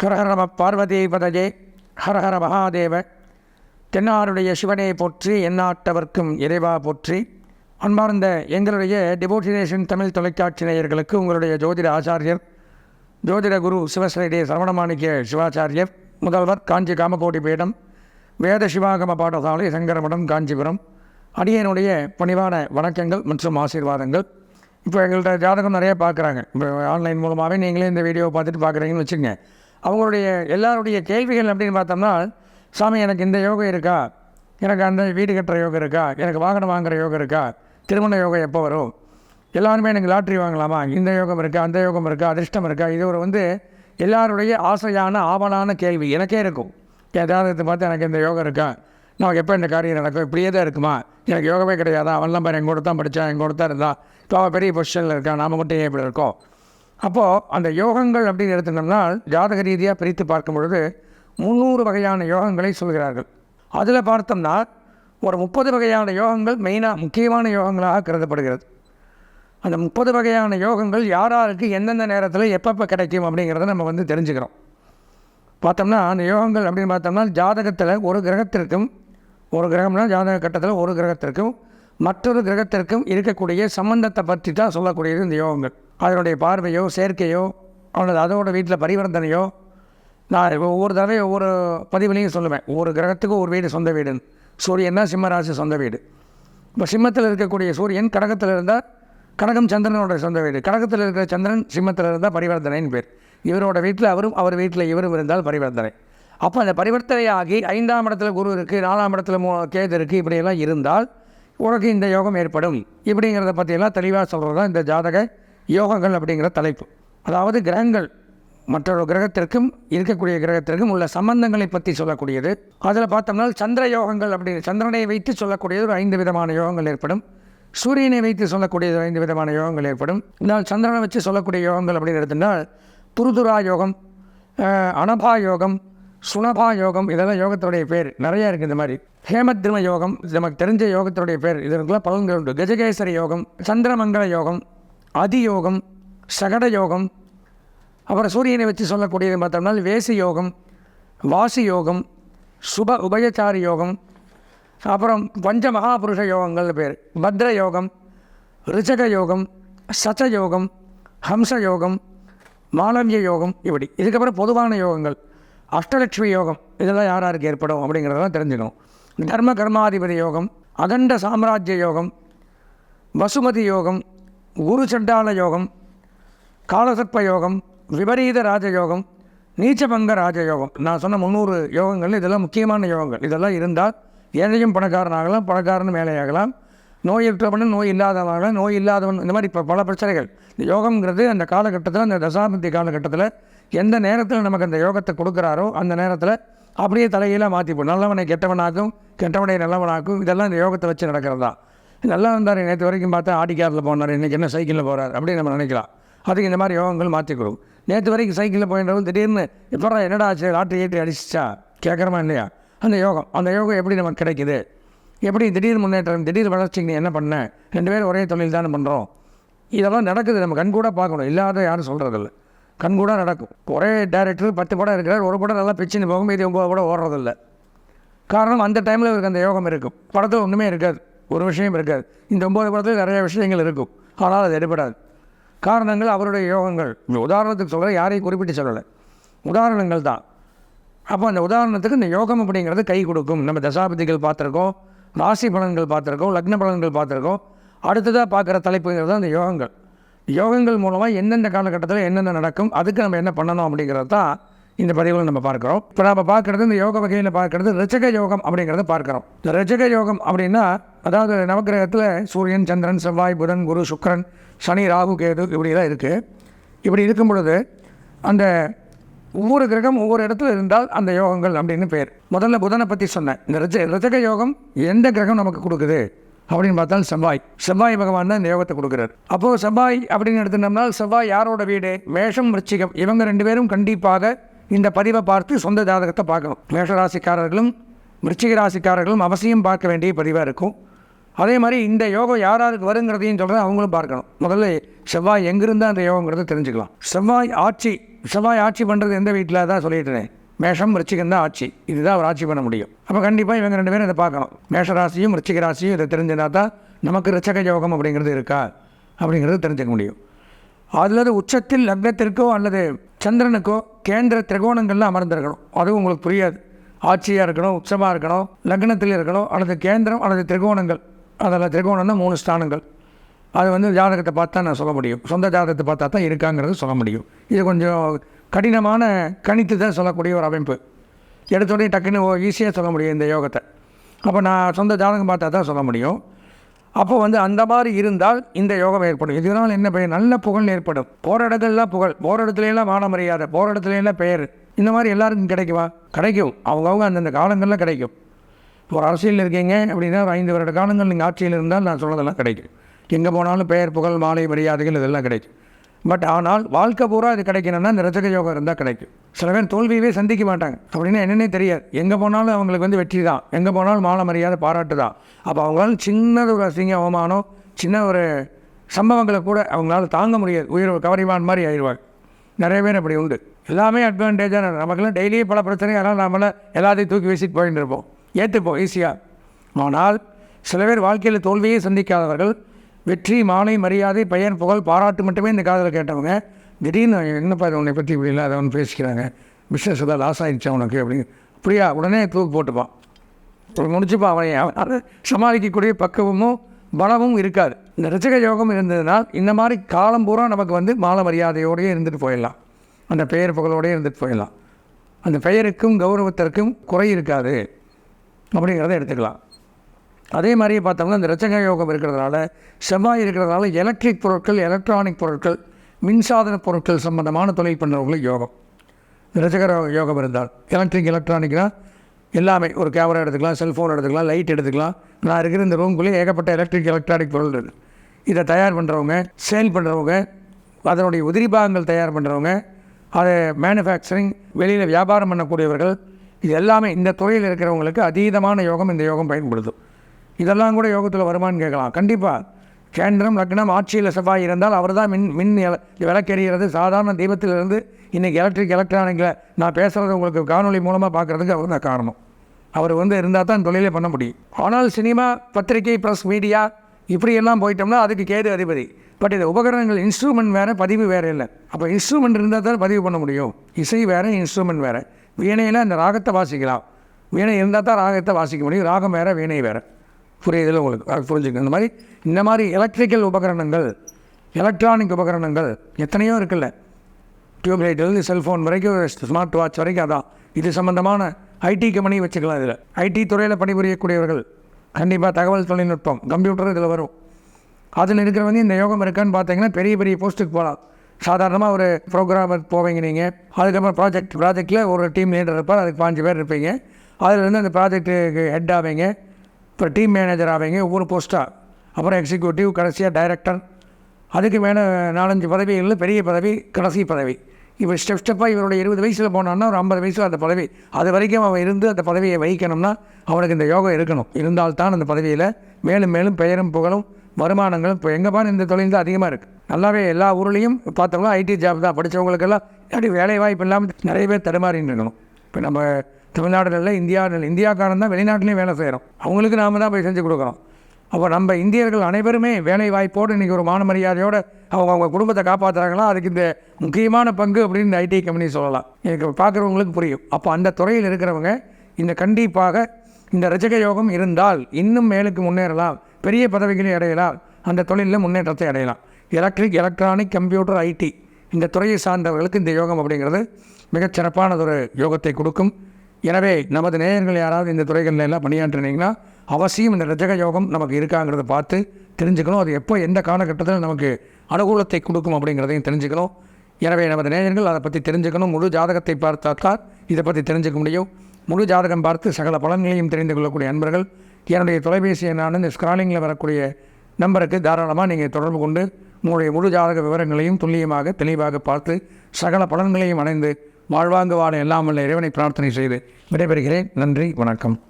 கரஹரம பார்வதி பதஜே ஹரஹர மகாதேவ தென்னாருடைய சிவனை போற்றி எந்நாட்டவர்க்கும் இறைவா போற்றி. அன்பார்ந்த எங்களுடைய டிவோட்டினேஷன் தமிழ் தொலைக்காட்சி நேயர்களுக்கு உங்களுடைய ஜோதிட ஆச்சாரியர் ஜோதிட குரு சிவஸ்ரீடே சரவணமாணிக்க சிவாச்சாரியர் முதல்வர் காஞ்சி காமகோடி பீடம் வேத சிவாகம பாடசாலை சங்கரமடம் காஞ்சிபுரம் அடியனுடைய பணிவான வணக்கங்கள் மற்றும் ஆசீர்வாதங்கள். இப்போ எங்கள்கிட்ட ஜாதகம் நிறைய பார்க்குறாங்க. இப்போ ஆன்லைன் மூலமாகவே நீங்களே இந்த வீடியோவை பார்த்துட்டு பார்க்குறீங்கன்னு வச்சுங்க அவங்களுடைய எல்லாருடைய கேள்விகள் அப்படின்னு பார்த்தோம்னா சாமி எனக்கு இந்த யோகம் இருக்கா? எனக்கு அந்த வீடு கட்டுற யோகம் இருக்கா? எனக்கு வாகனம் வாங்குற யோகம் இருக்கா? திருமண யோகம் எப்போ வரும்? எல்லாருமே எனக்கு லாட்ரி வாங்கலாமா? இந்த யோகம் இருக்கா? அந்த யோகம் இருக்கா? அதிர்ஷ்டம் இருக்கா? இது ஒரு வந்து எல்லாருடைய ஆசையான ஆவலான கேள்வி. எனக்கே இருக்கும். ஏதாவது பார்த்து எனக்கு இந்த யோகம் இருக்கா? நமக்கு எப்போ இந்த காரியம் நடக்கும்? இப்படியே தான் இருக்குமா? எனக்கு யோகமே கிடையாதா? அவன்லாம் பாரு எங்கூட தான் படித்தான் எங்கூட தான் இருந்தான். இப்போ அவன் பெரிய பொசிஷனில் இருக்கான். நாம் மட்டும் ஏன் இப்படி இருக்கோம்? அப்போது அந்த யோகங்கள் அப்படின்னு எடுத்துட்டோம்னா ஜாதக ரீதியாக பிரித்து பார்க்கும் பொழுது முந்நூறு வகையான யோகங்களை சொல்கிறார்கள். அதில் பார்த்தோம்னா ஒரு முப்பது வகையான யோகங்கள் மெயினாக முக்கியமான யோகங்களாக கருதப்படுகிறது. அந்த முப்பது வகையான யோகங்கள் யார் யாருக்கு எந்தெந்த நேரத்தில் எப்பப்போ கிடைக்கும் அப்படிங்கிறத நம்ம வந்து தெரிஞ்சுக்கிறோம். பார்த்தோம்னா அந்த யோகங்கள் அப்படின்னு பார்த்தோம்னா ஜாதகத்தில் ஒரு கிரகத்திற்கும் ஒரு கிரகம்னா ஜாதக கட்டத்தில் ஒரு கிரகத்திற்கும் மற்றொரு கிரகத்திற்கும் இருக்கக்கூடிய சம்பந்தத்தை பற்றி தான் சொல்லக்கூடியது இந்த யோகங்கள். அதனுடைய பார்வையோ சேர்க்கையோ அல்லது அதோட வீட்டில் பரிவர்த்தனையோ நான் ஒவ்வொரு தடவையும் ஒவ்வொரு பதிவுலையும் சொல்லுவேன். ஒவ்வொரு கிரகத்துக்கும் ஒரு வீடு சொந்த வீடுன்னு. சூரியன்னா சிம்மராசி சொந்த வீடு. இப்போ சிம்மத்தில் இருக்கக்கூடிய சூரியன் கடகத்தில் இருந்தால் கடகம் சந்திரனோட சொந்த வீடு. கடகத்தில் இருக்கிற சந்திரன் சிம்மத்தில் இருந்தால் பரிவர்த்தனைன்னு பேர். இவரோட வீட்டில் அவரும் அவர் வீட்டில் இவரும் இருந்தால் பரிவர்த்தனை. அப்போ அந்த பரிவர்த்தனை ஆகி ஐந்தாம் இடத்துல குரு இருக்குது நாலாம் இடத்துல மோ கேது இருக்குது இப்படியெல்லாம் இருந்தால் உனக்கு இந்த யோகம் ஏற்படும். இப்படிங்கிறத பற்றியெல்லாம் தெளிவாக சொல்கிறது தான் இந்த ஜாதக யோகங்கள் அப்படிங்கிற தலைப்பு. அதாவது கிரகங்கள் மற்றொரு கிரகத்திற்கும் இருக்கக்கூடிய கிரகத்திற்கும் உள்ள சம்பந்தங்களை பற்றி சொல்லக்கூடியது. அதில் பார்த்தோம்னா சந்திர யோகங்கள் அப்படின்னு சந்திரனை வைத்து சொல்லக்கூடியது ஒரு ஐந்து விதமான யோகங்கள் ஏற்படும். சூரியனை வைத்து சொல்லக்கூடியது ஒரு ஐந்து விதமான யோகங்கள் ஏற்படும். இதனால் சந்திரனை வச்சு சொல்லக்கூடிய யோகங்கள் அப்படின்னு எடுத்துட்டால் துருதுரா யோகம் அனபா யோகம் சுனபா யோகம் இதெல்லாம் யோகத்துடைய பேர். நிறையா இருக்குது இந்த மாதிரி. ஹேமத்ரிம யோகம் இது நமக்கு தெரிஞ்ச யோகத்துடைய பேர். இதற்கெல்லாம் பலன்கள் உண்டு. கஜகேசரி யோகம் சந்திரமங்கல யோகம் அதியோகம் சகட யோகம் அப்புறம் சூரியனை வச்சு சொல்லக்கூடியது பார்த்தோம்னா வேசி யோகம் வாசி யோகம் சுப உபயச்சாரி யோகம் அப்புறம் பஞ்ச மகாபுருஷ யோகங்கள் பேர். பத்ர யோகம் ரிச்சக யோகம் சச்ச யோகம் ஹம்ச யோகம் மாலவிய யோகம் இப்படி. இதுக்கப்புறம் பொதுவான யோகங்கள். அஷ்டலட்சுமி யோகம் இதெல்லாம் யார் யாருக்கு ஏற்படும் அப்படிங்கிறதெல்லாம் தெரிஞ்சுக்கணும். தர்ம கர்மாதிபதி யோகம் அகண்ட சாம்ராஜ்ய யோகம் வசுமதி யோகம் குரு சண்டால யோகம் காலசர்ப்ப யோகம் விபரீத ராஜயோகம் நீச்சபங்க ராஜயோகம். நான் சொன்ன முந்நூறு யோகங்கள் இதெல்லாம் முக்கியமான யோகங்கள். இதெல்லாம் இருந்தால் ஏழையும் பணக்காரன் ஆகலாம் பணக்காரன் மேலேயாகலாம் நோய் இருக்கிறவனும் நோய் இல்லாதவனாகலாம் நோய் இல்லாதவன் இந்த மாதிரி இப்போ பல பிரச்சனைகள். இந்த யோகம்ங்கிறது அந்த காலகட்டத்தில் அந்த தசாபதி காலகட்டத்தில் எந்த நேரத்தில் நமக்கு அந்த யோகத்தை கொடுக்குறாரோ அந்த நேரத்தில் அப்படியே தலையெல்லாம் மாற்றிப்போம் நல்லவனை கெட்டவனாக்கும் கெட்டவனை நல்லவனாக்கும் இதெல்லாம் இந்த யோகத்தை வச்சு நடக்கிறது. தான் நல்லா இருந்தார் நேற்று வரைக்கும் பார்த்தா ஆடி காரில் போனார். இன்றைக்கி என்ன சைக்கிளில் போகிறார் அப்படின்னு நம்ம நினைக்கலாம். அதுக்கு இந்த மாதிரி யோகங்கள் மாற்றிக்கிறோம் நேற்று வரைக்கும் சைக்கிளில் போயின்றவங்க திடீர்னு எப்படா என்னடா ஆச்சு? லாட்டரி ஏற்றி அடிச்சிச்சா? கேட்குறமா இல்லையா? அந்த யோகம். அந்த யோகம் எப்படி நமக்கு கிடைக்குது? எப்படி திடீர் முன்னேற்றம் திடீர் வளர்ச்சிக்கு நீ என்ன பண்ண? ரெண்டு பேரும் ஒரே தொழில் தானே பண்ணுறோம் இதெல்லாம் நடக்குது. நம்ம கண்கூட பார்க்கணும். இல்லாத யாரும் சொல்கிறதில்ல கண்கூட நடக்கும். ஒரே டேரக்டர் பத்து படம் இருக்கிறார் ஒரு படம் நல்லா பிச்சுன்னு போகும் இது ஒம்பது படம் ஓடுறதில்ல. காரணம் அந்த டைமில் இவருக்கு அந்த யோகம் இருக்கும். படத்தில் ஒன்றுமே இருக்காது. ஒரு விஷயம் இருக்காது. இந்த ஒம்பது படத்தில் நிறைய விஷயங்கள் இருக்கும். ஆனால் அது எடுபடாது. காரணங்கள் அவருடைய யோகங்கள். இந்த உதாரணத்துக்கு சொல்கிற யாரையும் குறிப்பிட்டு சொல்லலை. உதாரணங்கள் தான். அப்போ அந்த உதாரணத்துக்கு இந்த யோகம் அப்படிங்கிறது கை கொடுக்கும். நம்ம தசாபதிகள் பார்த்துருக்கோம் ராசி பலன்கள் பார்த்துருக்கோம் லக்ன பலன்கள் பார்த்துருக்கோம். அடுத்ததாக பார்க்குற தலைப்புங்கிறது அந்த யோகங்கள். யோகங்கள் மூலமாக எந்தெந்த காலகட்டத்தில் என்னென்ன நடக்கும் அதுக்கு நம்ம என்ன பண்ணணும் அப்படிங்கிறது தான் இந்த பதிவில் நம்ம பார்க்குறோம். இப்போ நம்ம பார்க்குறது இந்த யோக வகையில் பார்க்குறது ரிச்சக யோகம் அப்படிங்கிறத பார்க்குறோம். இந்த ரஜக யோகம் அப்படின்னா அதாவது நவக்கிரகத்தில் சூரியன் சந்திரன் செவ்வாய் புதன் குரு சுக்கிரன் சனி ராகு கேது இப்படிலாம் இருக்குது இப்படி இருக்கும் பொழுது அந்த ஒவ்வொரு கிரகம் ஒவ்வொரு இடத்துல இருந்தால் அந்த யோகங்கள் அப்படின்னு பேர். முதல்ல புதனை பற்றி சொன்னேன். இந்த ரஜ ரிஜக யோகம் எந்த கிரகம் நமக்கு கொடுக்குது? அப்படின்னு பார்த்தால் செவ்வாய். செவ்வாய் பகவான் தான் இந்த யோகத்தை கொடுக்குறாரு. அப்போது செவ்வாய் அப்படின்னு எடுத்துட்டோம்னா செவ்வாய் யாரோட வீடு? மேஷம் ரிச்சிகம் இவங்க ரெண்டு பேரும் கண்டிப்பாக இந்த பதிவை பார்த்து சொந்த ஜாதகத்தை பார்க்கணும். மேஷ ராசிக்காரர்களும் விருச்சிக ராசிக்காரர்களும் அவசியம் பார்க்க வேண்டிய பதிவாக இருக்கும். அதே மாதிரி இந்த யோகம் யார் யாருக்கு வருங்கிறதையும் சொல்கிறேன் அவங்களும் பார்க்கணும். முதல்ல செவ்வாய் எங்கிருந்து அந்த யோகங்கிறத தெரிஞ்சுக்கலாம். செவ்வாய் ஆட்சி செவ்வாய் ஆட்சி பண்ணுறது எந்த வீட்டில் தான் சொல்லிட்டுறேன் மேஷம் ரிச்சிகம் தான் ஆட்சி. இதுதான் அவர் ஆட்சி பண்ண முடியும். அப்போ கண்டிப்பாக இவங்க ரெண்டு பேரும் இதை பார்க்கணும். மேஷ ராசியும் ரிச்சிக ராசியும் இதை தெரிஞ்சுனா தான் நமக்கு ரிச்சக யோகம் அப்படிங்கிறது இருக்கா? அப்படிங்கிறது தெரிஞ்சுக்க முடியும். அதில் உச்சத்தில் லக்னத்திற்கோ அல்லது சந்திரனுக்கோ கேந்திர திரிகோணங்களில் அமர்ந்திருக்கணும். அதுவும் உங்களுக்கு புரியாது. ஆட்சியாக இருக்கணும் உச்சமாக இருக்கணும் லக்னத்தில் இருக்கணும் அல்லது கேந்திரம் அல்லது திரிகோணங்கள். அதில் திரிகோணம்னா மூணு ஸ்தானங்கள். அது வந்து ஜாதகத்தை பார்த்தா நான் சொல்ல முடியும். சொந்த ஜாதகத்தை பார்த்தா தான் இருக்காங்கிறது சொல்ல முடியும். இது கொஞ்சம் கடினமான கணித்து தான் சொல்லக்கூடிய ஒரு அமைப்பு. எடுத்தோடனே டக்குன்னு ஈஸியாக சொல்ல முடியும் இந்த யோகத்தை. அப்போ நான் சொந்த ஜாதகம் பார்த்தா தான் சொல்ல முடியும். அப்போ வந்து அந்த மாதிரி இருந்தால் இந்த யோகம் ஏற்படும். இதனால் என்ன பெயர்? நல்ல புகழ் ஏற்படும். போகிற இடத்துலலாம் புகழ். போகிற இடத்துலலாம் மான மரியாதை. போகிற இடத்துலலாம் பெயர். இந்த மாதிரி எல்லாருக்கும் கிடைக்குமா? கிடைக்கும். அவங்கவுங்க அந்தந்த காலங்களில் கிடைக்கும். ஒரு அரசியலில் இருக்கீங்க அப்படின்னா ஒரு ஐந்து வருட காலங்கள் நீங்கள் ஆட்சியில் இருந்தால் நான் சொன்னதெல்லாம் கிடைக்கும். எங்கே போனாலும் பெயர் புகழ் மாலை மரியாதைகள் இதெல்லாம் கிடைக்கும். பட் ஆனால் வாழ்க்கை பூரா இது கிடைக்கணும்னா இந்த ரச்சக யோகம் இருந்தால் கிடைக்கும். சில பேர் தோல்வியவே சந்திக்க மாட்டாங்க. அப்படின்னா என்னென்னே தெரியாது. எங்கே போனாலும் அவங்களுக்கு வந்து வெற்றி தான். எங்கே போனாலும் மாலை மரியாதை பாராட்டு தான். அப்போ அவங்களால சின்னது ஒரு அசிங்க அவமானம் சின்ன ஒரு சம்பவங்களை கூட அவங்களால தாங்க முடியாது. உயிர் கவரிவான் மாதிரி ஆயிடுவாங்க. நிறைய பேர் அப்படி உண்டு. எல்லாமே அட்வான்டேஜாக நமக்குலாம் டெய்லியே பல பிரச்சனையும் அதனால் நம்மளை எல்லாத்தையும் தூக்கி வீசிட்டு போயிட்டு இருப்போம். ஏற்றுப்போம் ஈஸியாக ஆனால் சில பேர் வாழ்க்கையில் தோல்வியே சந்திக்காதவர்கள் வெற்றி மாலை மரியாதை பையன் புகழ் பாராட்டு மட்டுமே இந்த காதில் கேட்டவங்க. திடீர்னு என்னப்பா இது உன்னை பற்றி இப்படி இல்லாத அதை ஒன்று பேசிக்கிறாங்க. பிஸ்னஸ் ஏதாவது லாஸ் ஆகிடுச்சா உனக்கு அப்படின்னு. அப்படியா உடனே தூக்கு போட்டுப்பான். முடிச்சுப்பா அவனை அவன் அதை சமாளிக்கக்கூடிய பக்குவமும் பலமும் இருக்காது. இந்த ரிச்சக யோகம் இருந்ததுனால் இந்த மாதிரி காலம் பூரா நமக்கு வந்து மாலை மரியாதையோடயே இருந்துட்டு போயிடலாம். அந்த பெயர் புகழோடயே இருந்துட்டு போயிடலாம். அந்த பெயருக்கும் கௌரவத்திற்கும் குறை இருக்காது. அப்படிங்கிறத எடுத்துக்கலாம். அதே மாதிரியே பார்த்தோம்னா இந்த ரச்சக யோகம் இருக்கிறதுனால செவ்வாய் இருக்கிறதுனால எலக்ட்ரிக் பொருட்கள் எலக்ட்ரானிக் பொருட்கள் மின்சாதன பொருட்கள் சம்பந்தமான தொழில் பண்ணுறவங்களுக்கு யோகம். இந்த யோகம் இருந்தால் எலக்ட்ரிக் எலக்ட்ரானிக்னால் எல்லாமே ஒரு கேமரா எடுத்துக்கலாம் செல்ஃபோன் எடுத்துக்கலாம் லைட் எடுத்துக்கலாம். நான் இருக்கிற இந்த ரூம்குள்ளேயே ஏகப்பட்ட எலக்ட்ரிக் எலக்ட்ரானிக் பொருள் இருக்குது இதை தயார் பண்ணுறவங்க சேல் பண்ணுறவங்க அதனுடைய உதிரி பாகங்கள் தயார் பண்ணுறவங்க அதை மேனுஃபேக்சரிங் வெளியில் வியாபாரம் பண்ணக்கூடியவர்கள் இது எல்லாமே இந்த துறையில் இருக்கிறவங்களுக்கு அதீதமான யோகம் இந்த யோகம் பயன்படுத்தும். இதெல்லாம் கூட யோகத்தில் வருமானு கேட்கலாம். கண்டிப்பாக கேந்திரம் லக்னம் ஆட்சியில் செவ்வாய் இருந்தால் அவர் தான் மின் மின் விளக்கெறிகிறது சாதாரண தீபத்திலிருந்து இன்றைக்கி எலக்ட்ரிக் எலக்ட்ரானிக்கில் நான் பேசுகிறது உங்களுக்கு காணொலி மூலமாக பார்க்குறதுக்கு அவர் தான் காரணம். அவர் வந்து இருந்தால் தான் தொழிலே பண்ண முடியும். ஆனால் சினிமா பத்திரிகை ப்ளஸ் மீடியா இப்படியெல்லாம் போயிட்டோம்னா அதுக்கு கேது அதிபதி. பட் இது உபகரணங்கள் இன்ஸ்ட்ருமெண்ட் வேறு பதிவு வேறு இல்லை. அப்போ இன்ஸ்ட்ருமெண்ட் இருந்தால் தான் பதிவு பண்ண முடியும். இசை வேறு இன்ஸ்ட்ருமெண்ட் வேறு. வீணையில் அந்த ராகத்தை வாசிக்கலாம். வீணை இருந்தால் தான் ராகத்தை வாசிக்க முடியும். ராகம் வேறு வீணை வேறு. புரியுதில் உங்களுக்கு? அது புரிஞ்சுக்கணும் இந்த மாதிரி இந்த மாதிரி எலக்ட்ரிக்கல் உபகரணங்கள் எலக்ட்ரானிக் உபகரணங்கள் எத்தனையோ இருக்குல்ல? டியூப்லைட்லேருந்து செல்ஃபோன் வரைக்கும் ஸ்மார்ட் வாட்ச் வரைக்கும் அதான். இது சம்மந்தமான ஐடி கம்பெனி வச்சுக்கலாம் இதில். ஐடி துறையில் பணிபுரியக்கூடியவர்கள் கண்டிப்பாக தகவல் தொழில்நுட்பம் கம்ப்யூட்டர் இதில் வரும். அதில் இருக்கிறவங்க இந்த யோகம் இருக்கான்னு பார்த்தீங்கன்னா பெரிய பெரிய போஸ்ட்டுக்கு போகலாம் சாதாரணமாக ஒரு ப்ரோக்ராமர் போவீங்க நீங்கள் அதுக்கப்புறம் ப்ராஜெக்ட் ப்ராஜெக்ட்டில் ஒரு டீம் லீடர் இருப்பார். அதுக்கு பாஞ்சு பேர் இருப்பீங்க. அதிலேருந்து அந்த ப்ராஜெக்ட்டுக்கு ஹெட் ஆவீங்க. அப்புறம் டீம் மேனேஜர் ஆவீங்க ஒவ்வொரு போஸ்ட்டாக அப்புறம் எக்ஸிக்யூட்டிவ் கடைசியாக டைரக்டர் அதுக்கு மேலே நாலஞ்சு பதவிகளில் பெரிய பதவி கடைசி பதவி. இவர் ஸ்டெப் ஸ்டெப்பாக இவருடைய இருபது வயசில் போனான்னா ஒரு ஐம்பது வயசில் அந்த பதவி. அது வரைக்கும் அவன் இருந்து அந்த பதவியை வகிக்கணும்னா அவனுக்கு இந்த யோகம் இருக்கணும். இருந்தால்தான் அந்த பதவியில் மேலும் மேலும் பெயரும் புகழும் வருமானங்களும் இப்போ எங்கே பாரு இந்த தொழில் தான் அதிகமாக இருக்குது நல்லாவே எல்லா ஊர்லேயும் பார்த்தவங்களும் ஐடி ஜாப் தான். படித்தவங்களுக்கெல்லாம் அப்படி வேலை வாய்ப்பு இல்லாமல் நிறைய பேர் தடுமாறின்னு இருக்கணும். இப்போ நம்ம தமிழ்நாடுல இந்தியா இந்தியாக்காரன் தான் வெளிநாட்டிலையும் வேலை செய்கிறோம் அவங்களுக்கு நாம தான் போய் செஞ்சு கொடுக்குறோம் அப்போ நம்ம இந்தியர்கள் அனைவருமே வேலை வாய்ப்போடு இன்றைக்கி ஒரு மான மரியாதையோடு அவங்க அவங்க குடும்பத்தை காப்பாற்றுறாங்களா அதுக்கு இந்த முக்கியமான பங்கு அப்படின்னு இந்த ஐடி கம்பெனி சொல்லலாம். எனக்கு பார்க்குறவங்களுக்கு புரியும். அப்போ அந்த துறையில் இருக்கிறவங்க இந்த கண்டிப்பாக இந்த ரஜக யோகம் இருந்தால் இன்னும் மேலுக்கு முன்னேறலாம். பெரிய பதவிகளை அடையலாம். அந்த தொழிலில் முன்னேற்றத்தை அடையலாம். எலக்ட்ரிக் எலக்ட்ரானிக் கம்ப்யூட்டர் ஐடி இந்த துறையை சார்ந்தவர்களுக்கு இந்த யோகம் அப்படிங்கிறது மிகச் சிறப்பானதொரு யோகத்தை கொடுக்கும். எனவே நமது நேயர்கள் யாராவது இந்த துறைகளில் எல்லாம் பணியாற்றினீங்கன்னா அவசியம் இந்த ரஜக யோகம் நமக்கு இருக்காங்கிறத பார்த்து தெரிஞ்சுக்கணும். அது எப்போ எந்த காலகட்டத்தில் நமக்கு அனுகூலத்தை கொடுக்கும் அப்படிங்கிறதையும் தெரிஞ்சுக்கணும். எனவே நமது நேயர்கள் அதை பற்றி தெரிஞ்சுக்கணும். முழு ஜாதகத்தை பார்த்தாத்தான் இதை பற்றி தெரிஞ்சுக்க முடியும். முழு ஜாதகம் பார்த்து சகல பலன்களையும் தெரிந்து கொள்ளக்கூடிய அன்பர்கள். என்னுடைய தொலைபேசி எண்ணான இந்த ஸ்க்ராலிங்கில் வரக்கூடிய நம்பருக்கு தாராளமாக நீங்கள் தொடர்பு கொண்டு உங்களுடைய முழு ஜாதக விவரங்களையும் துல்லியமாக தெளிவாக பார்த்து சகல பலன்களையும் அடைந்து வாழ்வாங்கு வாழ எல்லாம் இறைவனை பிரார்த்தனை செய்து விடைபெறுகிறேன். நன்றி வணக்கம்.